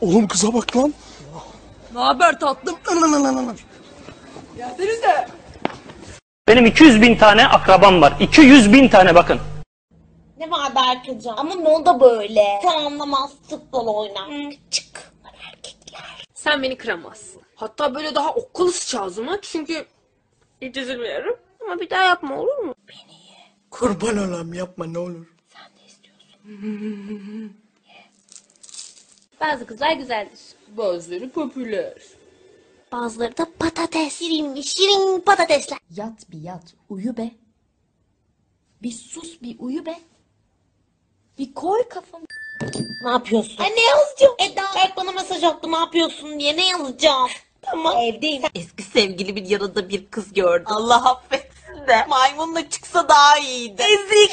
Oğlum kıza bak lan. Ne haber tatlım? Gelsenize. Benim 200 bin tane akrabam var. 200 bin tane bakın. Ne var Berkecan? Ama ne o da böyle? Sen anlamaz futbol oynar. Çık. Erkekler. Sen beni kıramazsın. Hatta böyle daha okkalı sıçağızıma çünkü hiç üzülmüyorum. Ama bir daha yapma olur mu? Kurban olam yapma ne olur. Bazı kızlar güzeldir. Bazıları popüler. Bazıları da patates. Şirin şirin patatesler. Yat bir yat. Uyu be. Bir sus bir uyu be. Bir koy kafanı. Ne yapıyorsun? Ay ne yazacağım? Eda. Berk bana mesaj attı ne yapıyorsun diye ne yazacağım? Tamam. Evdeyim. Eski sevgilimin yanında bir kız gördüm. Allah affetsin de maymunla çıksa daha iyiydi. Ezik.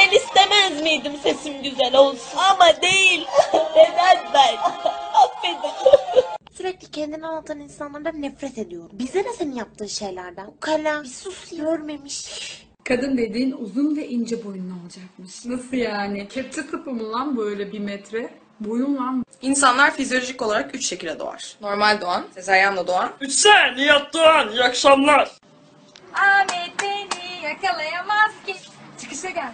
Ben istemez miydim sesim güzel olsun? Ama değil. Neden ben? Affedin. Sürekli kendini anlatan insanlardan nefret ediyorum. Bize ne senin yaptığın şeylerden? Ukala. Bir sus. Görmemiş. Kadın dediğin uzun ve ince boyunlu olacakmış. Nasıl yani? Kepçe tıpı mı lan böyle bir metre? Boyun lan. İnsanlar fizyolojik olarak üç şekilde doğar. Normal doğan, sezaryenle doğan, Üçsen Nihat Doğan iyi akşamlar. Ahmet beni yakalayamaz ki. Çıkışa gel.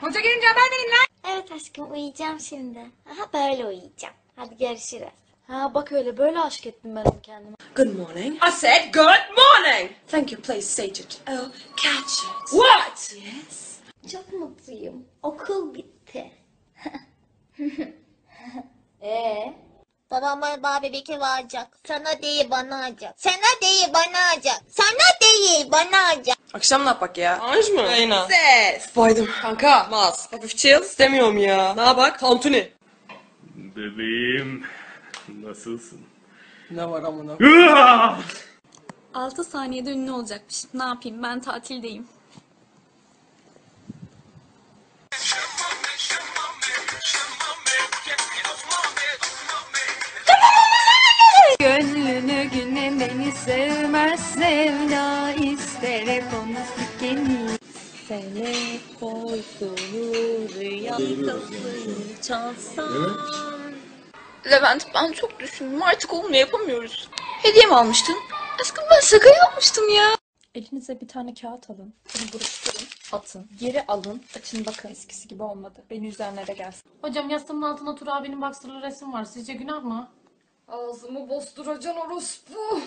Hoca gelince haber verin lan. Evet aşkım uyuyacağım şimdi. Aha böyle uyuyacağım. Hadi görüşürüz. Ha bak öyle böyle aşk ettim ben onu kendime. Good morning. I said good morning. Thank you, please state it. Oh, catch it. What? Yes. Çok mutluyum. Okul bitti. Ee? Babam bana bana bebek evi alacak. Sana değil bana alacak. Sana değil bana alacak. Sana değil bana alacak. Akşam ne yapak ya? Anj mı? Aynen. Ses. Baydım. Kanka. Maz. Hafif chill. İstemiyorum ya. Ne yapak? Tantuni. Bebeğim nasılsın? Ne var amına? 6 saniyede ünlü olacakmış. Ne yapayım ben tatildeyim. Çalsam. Levent ben çok düşündüm artık onunla yapamıyoruz. Hediye mi almıştın? Aşkım ben şaka yapmıştım ya. Elinize bir tane kağıt alın. Bunu buruşturun. Atın. Geri alın. Açın bakın eskisi gibi olmadı. Beni üzerine de gelsin. Hocam yastığımın altında Tur abinin baksırlı resim var. Sizce günah mı? Ağzımı bosturacan orospu.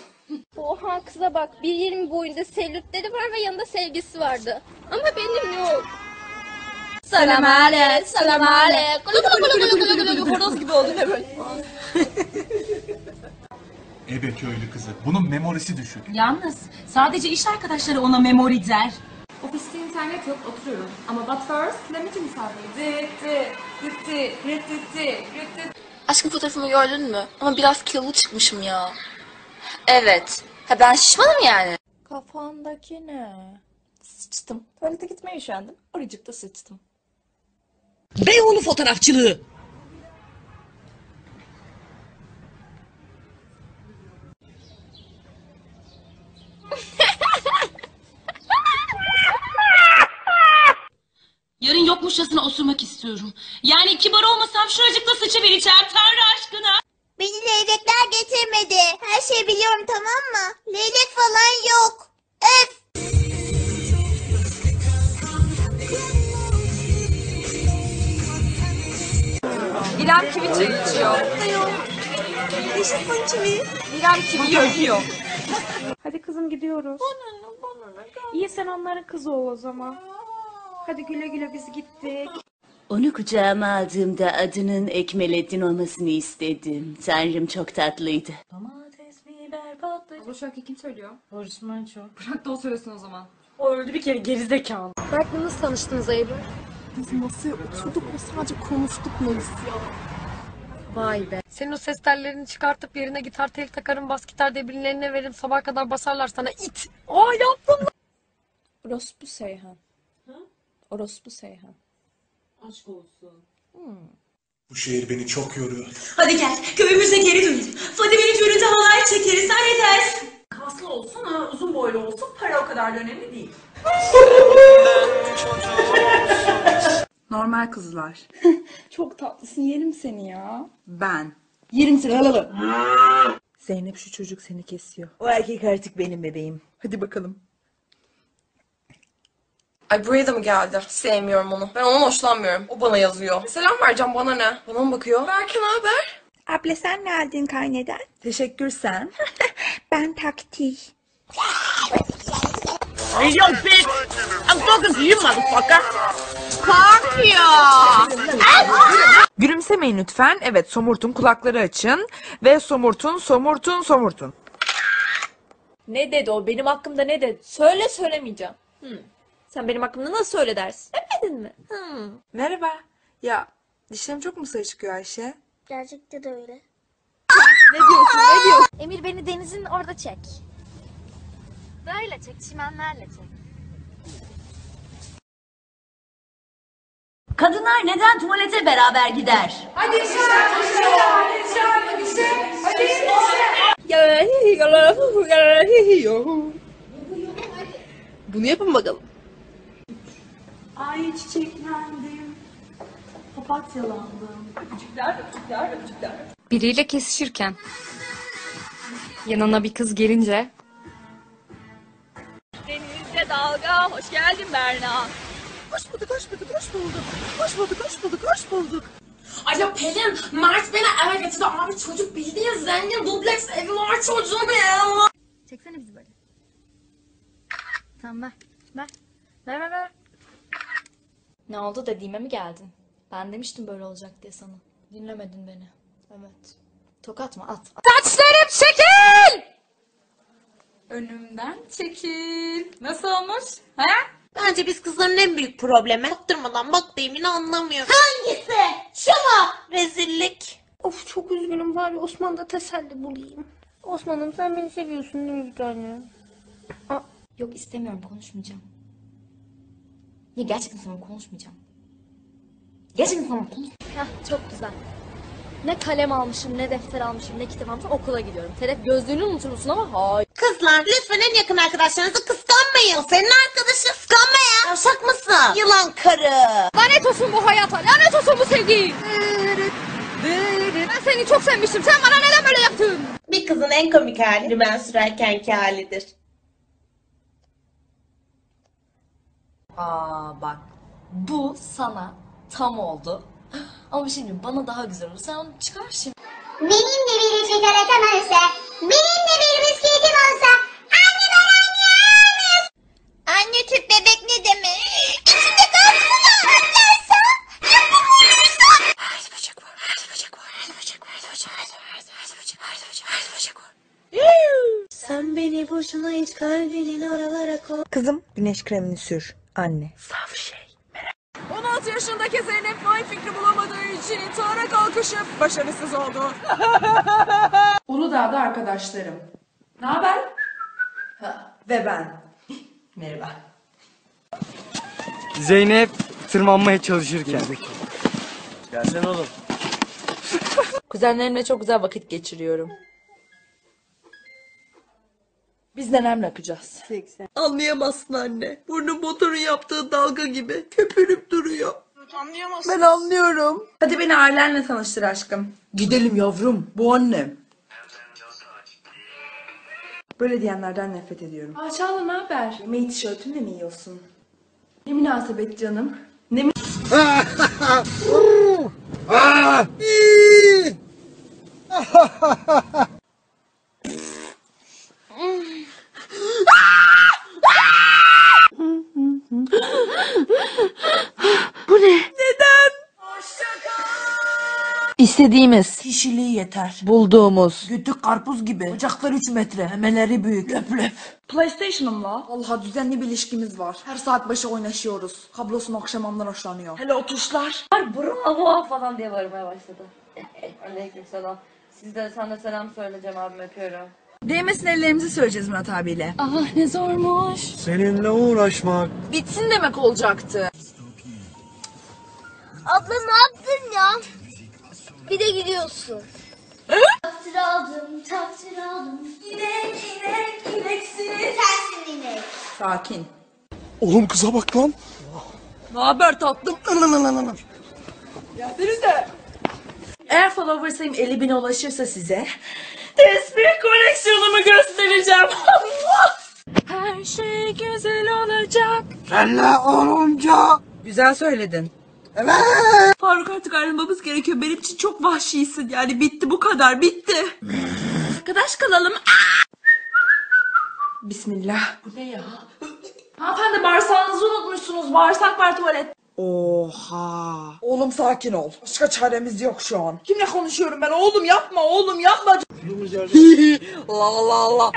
Oha kıza bak 1.20 boyunda selülitleri var ve yanında sevgisi vardı. Ama benim yok. Selam ale, selam ale. Kulu kulu kulu kulu kulu kulu. Horoz gibi oldu ne böyle? Ebe köylü kızı. Bunun memorisi düşük. Yalnız sadece iş arkadaşları ona memori der. Ofiste internet yok oturuyorum. Ama but first let me do something. Dı dı dı dı dı dı dı dı. Aşkım fotoğrafımı gördün mü? Ama biraz kilolu çıkmışım ya. Evet. Ha ben şişmanım yani. Kafandaki ne? Sıçtım. Tuvalete gitmeye üşendim. Oracıkta sıçtım. Beyoğlu fotoğrafçılığı. Yarın yokmuşçasına osurmak istiyorum. Yani kibar olmasam şuracıkta sıçıvereceğim Tanrı aşkına. Beni leylekler getirmedi. Her şeyi biliyorum tamam mı? Leylek falan yok. Öf. İrem kivi çayı içiyor. İrem kivi yiyor. Hadi kızım gidiyoruz. İyi sen onların kızı ol o zaman. Hadi güle güle biz gittik. Onu kucağıma aldığımda adının Ekmelettin olmasını istedim. Tanrım çok tatlıydı. Domates, biber, patlıcan. Bu şarkıyı kim söylüyor? Barış Manço. Bırak da o söylesin o zaman. O öldü bir kere gerizekalı. Berk'le nasıl tanıştınız Eylül? Biz masaya oturduk ve sadece konuştuk Melis ya. Vay be. Senin o ses tellerini çıkartıp yerine gitar tel takarım, bas gitar debrinin eline veririm. Sabah kadar basarlar sana it. Aa yaptım. Orospu Seyhan. Orospu Seyhan. Bu şehir beni çok yoruyor. Hadi gel köyümüze geri dönelim. Fadime'nin düğününde halay çekeriz hallederiz. Kaslı olsun ha, uzun boylu olsun, para o kadar da önemli değil. Normal kızlar. Çok tatlısın yerim seni ya. Ben. Yerim seni. Zeynep şu çocuk seni kesiyor. O erkek artık benim bebeğim. Hadi bakalım. Ay buraya da mı geldi? Sevmiyorum onu. Ben ondan hoşlanmıyorum. O bana yazıyor. Selam vereceğim bana ne? Bana mı bakıyor? Berke ne haber? Abla sen ne aldın karneden? Teşekkür sen. Ben takti. Gülümsemeyin lütfen. Evet somurtun kulakları açın. Ve somurtun somurtun somurtun. Ne dedi o? Benim hakkımda ne dedi? Söyle söylemeyeceğim. Hmm. Sen benim hakkımda nasıl söyle dersin? Demedin mi? Hmm. Merhaba. Ya dişlerim çok mu sayı çıkıyor Ayşe? Gerçekte de öyle. Ne diyorsun? Ne diyorsun? Emir beni denizin orada çek. Böyle çek, çimenlerle çek. Kadınlar neden tuvalete beraber gider? Bunu yapın bakalım. Ay çiçeklendim. Papatyalandım. Öpücükler, öpücükler, öpücükler. Biriyle kesişirken yanına bir kız gelince Dalga, hoş geldin Berna. Hoş bulduk, hoş bulduk, hoş bulduk. Hoş bulduk, hoş bulduk, hoş bulduk. Alo Pelin, Mert beni eve getirdi. Abi çocuk bildiğin zengin dubleks evi var çocuğun ya. Çeksene bizi böyle. Tamam ver. Ver. Ver ver ver. Ne oldu dediğime mi geldin? Ben demiştim böyle olacak diye sana. Dinlemedin beni. Evet. Tokat mı? At. Saçlarım çekil! Önümden çekil. Nasıl olmuş? Ha? Bence biz kızların en büyük problemi baktırmadan bak deyimini anlamıyor. Hangisi? Şu mu? Rezillik. Of çok üzgünüm bari Osman'da teselli bulayım. Osman'ım sen beni seviyorsun değil mi bir tane? Yok istemiyorum konuşmayacağım. Ya gerçekten sana konuşmayacağım. Gerçekten sana konuş. Heh çok güzel. Ne kalem almışım, ne defter almışım, ne kitap almışım okula gidiyorum. Telef gözlüğünü unutur musun ama hayır. Kızlar lütfen en yakın arkadaşlarınızı kıskanmayın. Senin arkadaşın. Kıskanma ya. Yavşak mısın? Yılan karı. Lanet olsun bu hayata, lanet olsun bu sevgi. Ben seni çok sevmiştim. Sen bana neden böyle yaptın? Bir kızın en komik hali ben sürerkenki halidir. Aa bak. Bu sana tam oldu. Ama bir şey diyeyim bana daha güzel olur. Sen onu çıkar şimdi. Benimle biri çikolata olsa, benimle bir bisküvitim olsa, anne ben anne Anne tüp bebek ne demek? İçinde böcek var, her böcek var, her böcek var, her böcek var, her böcek var, her böcek var, her böcek var. Sen beni boşuna hiç kalbinin oralara koy. Kızım güneş kremini sür. Anne. Saf şey. 16 yaşındaki Zeynep May fikri bulamadığı için intihara kalkışıp başarısız oldu. Uludağ'da arkadaşlarım. Ne haber? Ve ben. Merhaba. Zeynep tırmanmaya çalışırken. Gelsene oğlum. Kuzenlerimle çok güzel vakit geçiriyorum. Biz neler yapacağız? Anlayamazsın anne. Burnun motorun yaptığı dalga gibi köpürüp duruyor. Anlayamazsın. Ben anlıyorum. Hadi beni ailenle tanıştır aşkım. Gidelim yavrum. Bu annem. Böyle diyenlerden nefret ediyorum. Aa Çağla ne haber? Yemeği tişörtünle mi yiyorsun? Ne münasebet canım. Ne mü- İstediğimiz. Kişiliği yeter. Bulduğumuz. Güttük karpuz gibi. Bacaklar 3 metre. Memeleri büyük. Löp löp. PlayStation'ımla. Vallahi düzenli bir ilişkimiz var. Her saat başı oynaşıyoruz. Kablosunu akşamamdan hoşlanıyor. Hele o tuşlar. Bravo falan diye bağırmaya başladı. Aleyküm selam. Siz de sen de selam söyleyeceğim abim öpüyorum. Değmesin ellerimizi söyleyeceğiz Murat abiyle. Ah ne zormuş. Seninle uğraşmak. Bitsin demek olacaktı. Abla ne yaptın ya? Bir de gidiyorsun. Takdir aldım, takdir aldım. İnek, inek, ineksiz. Sensin inek. Sakin. Oğlum kıza bak lan. Ne haber tatlım? Gelseniz de. Eğer followers'ım 50 bine ulaşırsa size tespih koleksiyonumu göstereceğim. Allah! Her şey güzel olacak. Senle olunca. Güzel söyledin. Evet. Faruk artık ayrılmamız gerekiyor. Benim için çok vahşisin. Yani bitti bu kadar bitti. Arkadaş kalalım. Bismillah. Bu ne ya? Hanımefendi bağırsağınızı unutmuşsunuz. Bağırsak var tuvalet. Oha. Oğlum sakin ol. Başka çaremiz yok şu an. Kimle konuşuyorum ben? Oğlum yapma oğlum yapma. la la la.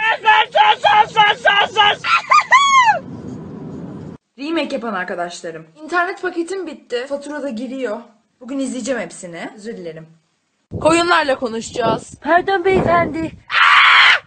Remake yapan arkadaşlarım. İnternet paketim bitti. Fatura da giriyor. Bugün izleyeceğim hepsini. Özür dilerim. Koyunlarla konuşacağız. Pardon beyefendi.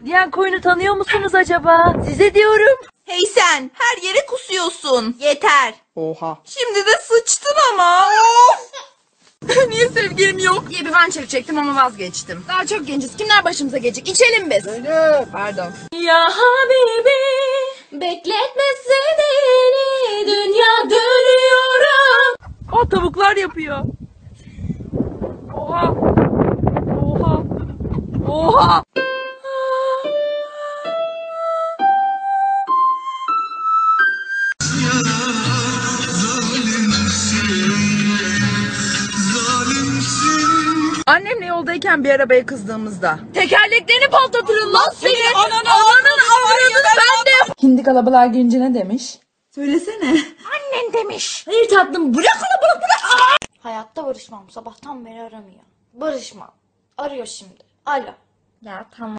Diyen koyunu tanıyor musunuz acaba? Size diyorum. Hey sen her yere kusuyorsun. Yeter. Oha. Şimdi de sıçtın ama. Niye sevgilim yok? diye bir van çekecektim ama vazgeçtim. Daha çok genciz. Kimler başımıza gelecek? İçelim biz. Zeynep. Pardon. Ya habibi bekletmezse beni dünya dönüyorum. O tavuklar yapıyor. Oha. Oha. Oha. Annemle yoldayken bir arabaya kızdığımızda. Tekerleklerini patlatırım lan seni. Ananı avradını ben de. Hindi kalabalığa girince ne demiş? Söylesene. Annen demiş. Hayır tatlım bırak onu bırak bırak. Hayatta barışmam. Sabahtan beri aramıyor. Barışmam. Arıyor şimdi. Alo. Ya tamam.